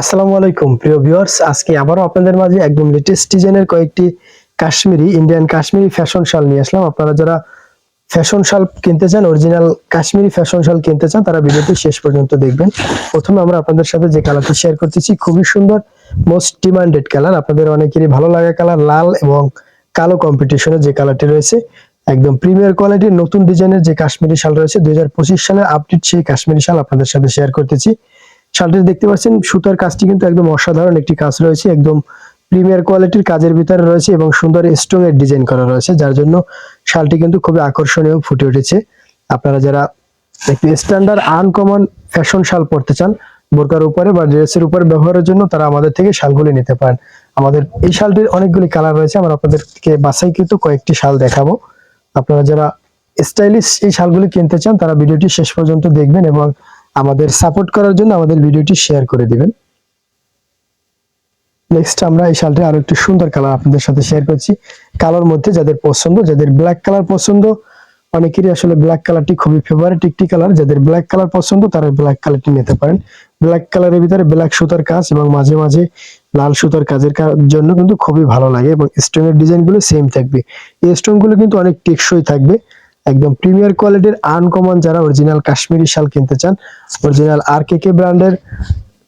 আসসালামু আলাইকুম, প্রিয় ভিউয়ার্স। আজকে আবারও আপনাদের মাঝে একদম লেটেস্ট ডিজাইনের কয়েকটি কাশ্মীরি ইন্ডিয়ান কাশ্মীরি ফ্যাশন শাল নিয়ে আসলাম। আপনারা যারা ফ্যাশন শাল কিনতে চান অরিজিনাল কাশ্মীরি ফ্যাশন শাল কিনতে চান, তারা ভিডিওটি শেষ পর্যন্ত দেখবেন। প্রথমে আমরা আপনাদের সাথে যে কালারটি শেয়ার করতেছি, খুবই সুন্দর মোস্ট ডিমান্ডেড কালার আপনাদের অনেকেরই ভালো লাগা কালার লাল এবং কালো কম্পিটিশনে যে কালারটি রয়েছে, একদম প্রিমিয়ার কোয়ালিটির নতুন ডিজাইনের যে কাশ্মীরি শাল রয়েছে, দুই হাজার পঁচিশ সালের আপডেট সেই কাশ্মীরি শাল আপনাদের সাথে শেয়ার করতেছি। শালটি দেখতে পাচ্ছেন, সুতার কাজটি কিন্তু একদম অসাধারণ একটি কাজ রয়েছে, একদম প্রিমিয়ার কোয়ালিটির কাজের ভিতরে রয়েছে এবং সুন্দর স্ট্রং এর ডিজাইন করা রয়েছে, যার জন্য শালটি কিন্তু খুবই আকর্ষণীয় ফুটে উঠেছে। আপনারা যারা একটু স্ট্যান্ডার্ড আনকমন ফ্যাশন শাল পরতে চান, বোরকার উপরে বা ড্রেসের উপরে ব্যবহারের জন্য তারা আমাদের থেকে শালগুলি নিতে পারেন। আমাদের এই শালটির অনেকগুলি কালার রয়েছে, আমরা আপনাদেরকে বাছাইকৃত কয়েকটি শাল দেখাবো। আপনারা যারা স্টাইলিশ এই শালগুলি কিনতে চান, তারা ভিডিওটি শেষ পর্যন্ত দেখবেন এবং আমাদের সাপোর্ট করার জন্য আমাদের ভিডিওটি শেয়ার করে দিবেন। নেক্সট আমরা এই শালটি আরও একটি সুন্দর কালার আপনাদের সাথে শেয়ার করছি। কালোর মধ্যে যাদের পছন্দ, যাদের ব্ল্যাক কালার পছন্দ, অনেকেরই আসলে ব্ল্যাক কালারটি খুবই ফেভারিট একটি কালার যাদের ব্ল্যাক কালার পছন্দ, তারা ব্ল্যাক কালারটি নিতে পারেন। ব্ল্যাক কালারের ভিতরে ব্ল্যাক সুতার কাজ এবং মাঝে মাঝে লাল সুতার কাজের জন্য কিন্তু খুবই ভালো লাগে এবং স্টোন এর ডিজাইনগুলো সেম থাকবে। এই স্টোনগুলো কিন্তু অনেক টেকসই থাকবে। একদম প্রিমিয়ার কোয়ালিটির আনকমন যারা অরিজিনাল কাশ্মীরি শাল কিনতে চান অরিজিনাল আর কে কে ব্র্যান্ডের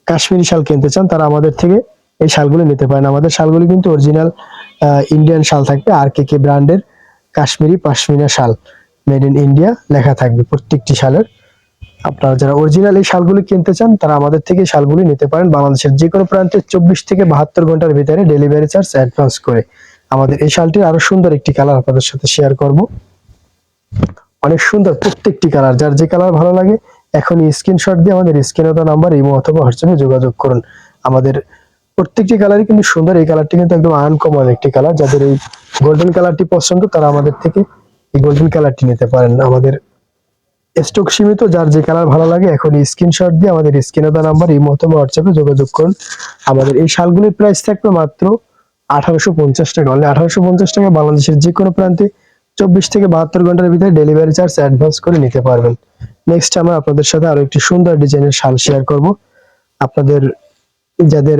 কাশ্মীরি শাল কিনতে চান, তারা আমাদের থেকে এই শালগুলো নিতে পারেন। আমাদের শালগুলি কিন্তু অরিজিনাল ইন্ডিয়ান শাল থাকবে আর কে কে ব্র্যান্ডের কাশ্মীরি পাশমিনা শাল মেড ইন ইন্ডিয়া লেখা থাকবে প্রত্যেকটি শালের। আপনারা যারা অরিজিনাল এই শালগুলি কিনতে চান, তারা আমাদের থেকে শালগুলি নিতে পারেন। বাংলাদেশের যে কোনো প্রান্তে চব্বিশ থেকে বাহাত্তর ঘণ্টার ভিতরে ডেলিভারি চার্জ অ্যাডভান্স করে আমাদের এই শালটির আরও সুন্দর একটি কালার আপনাদের সাথে শেয়ার করব। অনেক সুন্দর প্রত্যেকটি কালার। যার যে কালার ভালো লাগে, এখনই স্ক্রিনশট দিয়ে আমাদের স্ক্রিনে নাম্বার ইমো অথবা হোয়াটসঅ্যাপে যোগাযোগ করুন। আমাদের প্রত্যেকটি কালারই কিন্তু সুন্দর। এই কালারটি কিন্তু একদম আনকমন একটি কালার। যাদের এই গোল্ডেন কালারটি পছন্দ, তারা আমাদের থেকে এই গোল্ডেন কালারটি নিতে পারেন। আমাদের স্টক সীমিত, যার যে কালার ভালো লাগে এখন স্ক্রিনশট দিয়ে আমাদের স্ক্রিনে নাম্বার ইমো অথবা হোয়াটসঅ্যাপে যোগাযোগ করুন। আমাদের এই শালগুলির প্রাইস থাকবে মাত্র আঠারোশো পঞ্চাশ টাকা। অনলি আঠারোশো পঞ্চাশ টাকা বাংলাদেশের যে কোনো প্রান্তে চব্বিশ থেকে বাহাত্তর ঘণ্টার ভিতরে ডেলিভারি চার্জ অ্যাডভান্স করে নিতে পারবেন। নেক্সট আমরা আপনাদের সাথে আরও একটি সুন্দর ডিজাইনের শাল শেয়ার করব। আপনাদের যাদের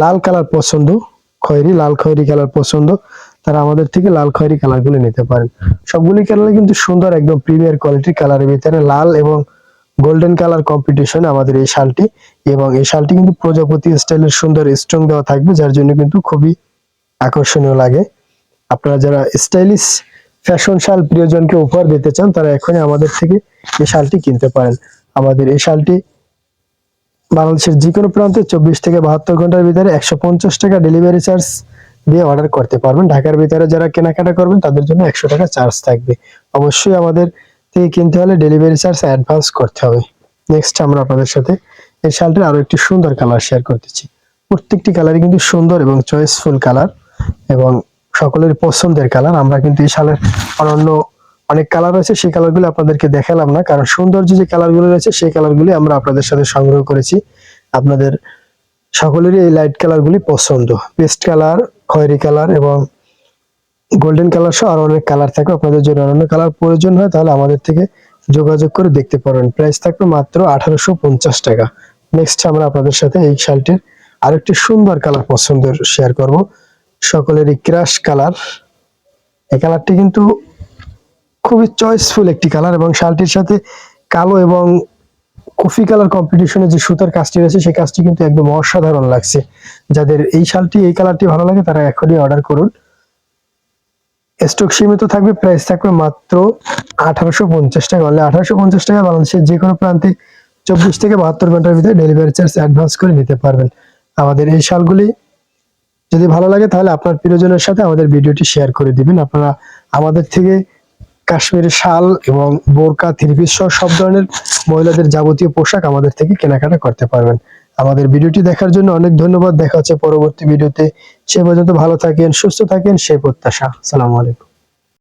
লাল কালার পছন্দ, খয়েরি, লাল খয়েরি কালার পছন্দ, তারা আমাদের থেকে লাল খয়েরি কালারগুলো নিতে পারেন। সবগুলি কালার কিন্তু সুন্দর, একদম প্রিমিয়ার কোয়ালিটির কালারের ভিতরে লাল এবং গোল্ডেন কালার কম্পিটিশন আমাদের এই শালটি এবং এই শালটি কিন্তু প্রজাপতি স্টাইলের সুন্দর স্ট্রং দেওয়া থাকবে, যার জন্য কিন্তু খুবই আকর্ষণীয় লাগে। আপনারা যারা স্টাইলিশ ফ্যাশন শাল প্রিয়জনকে উপহার দিতে চান, তারা এখনই আমাদের থেকে এই শালটি কিনতে পারেন। আমাদের এই শালটি বাংলাদেশের যে কোনো প্রান্তে চব্বিশ থেকে বাহাত্তর ঘণ্টার ভিতরে একশো পঞ্চাশ টাকা ডেলিভারি চার্জ দিয়ে অর্ডার করতে পারবেন। ঢাকার ভিতরে যারা কেনাকাটা করবেন, তাদের জন্য একশো টাকা চার্জ থাকবে। অবশ্যই আমাদের থেকে কিনতে হলে ডেলিভারি চার্জ অ্যাডভান্স করতে হবে। নেক্সট আমরা আপনাদের সাথে এই শালটির আরও একটি সুন্দর কালার শেয়ার করতেছি প্রত্যেকটি কালারই কিন্তু সুন্দর এবং চয়েসফুল কালার এবং সকলের পছন্দের কালার। আমরা কিন্তু এই শালের অনন্য অনেক কালার রয়েছে, সেই কালারগুলো আপনাদেরকে দেখালাম না, কারণ সৌন্দর্য যে কালারগুলো রয়েছে, সেই কালারগুলি আমরা আপনাদের সাথে সংগ্রহ করেছি। আপনাদের সকলেরই এই লাইট কালারগুলি পছন্দ। পেস্ট কালার, খয়েরি কালার এবং গোল্ডেন কালার সহ আরও অনেক কালার থাকবে। আপনাদের যদি অন্যান্য কালার প্রয়োজন হয়, তাহলে আমাদের থেকে যোগাযোগ করে দেখতে পারবেন প্রাইস থাকবে মাত্র আঠারোশো পঞ্চাশ টাকা। নেক্সট আমরা আপনাদের সাথে এই শালটির আরেকটি সুন্দর কালার পছন্দের শেয়ার করব। সকলেরই ক্রাশ কালার এই কালারটি কিন্তু খুবই চয়েসফুল একটি কালার এবং শালটির সাথে কালো এবং কফি কালার কম্পিটিশনে যে সুতার কাজটি রয়েছে, সেই কাজটি কিন্তু একদম অসাধারণ লাগছে। যাদের এই শালটি, এই কালারটি ভালো লাগে, তারা এখনই অর্ডার করুন। স্টক সীমিত থাকবে প্রাইস থাকবে মাত্র আঠারোশো পঞ্চাশ টাকা। অনলি আঠারোশো পঞ্চাশ টাকা বাংলাদেশের যে কোনো প্রান্তে চব্বিশ থেকে বাহাত্তর ঘণ্টার ভিতরে ডেলিভারি চার্জ অ্যাডভান্স করে নিতে পারবেন। আমাদের এই শালগুলি যদি ভালো লাগে তাহলে আপনার প্রিয়জনের সাথে আমাদের ভিডিওটি শেয়ার করে দিবেন। আপনারা আমাদের থেকে কাশ্মীরি শাল এবং বোরকা, থ্রিপিস সহ সব ধরনের মহিলাদের যাবতীয় পোশাক আমাদের থেকে কেনাকাটা করতে পারবেন। আমাদের ভিডিওটি দেখার জন্য অনেক ধন্যবাদ। দেখা হচ্ছে পরবর্তী ভিডিওতে। সে পর্যন্ত ভালো থাকেন, সুস্থ থাকেন, সেই প্রত্যাশা। আসসালামু আলাইকুম।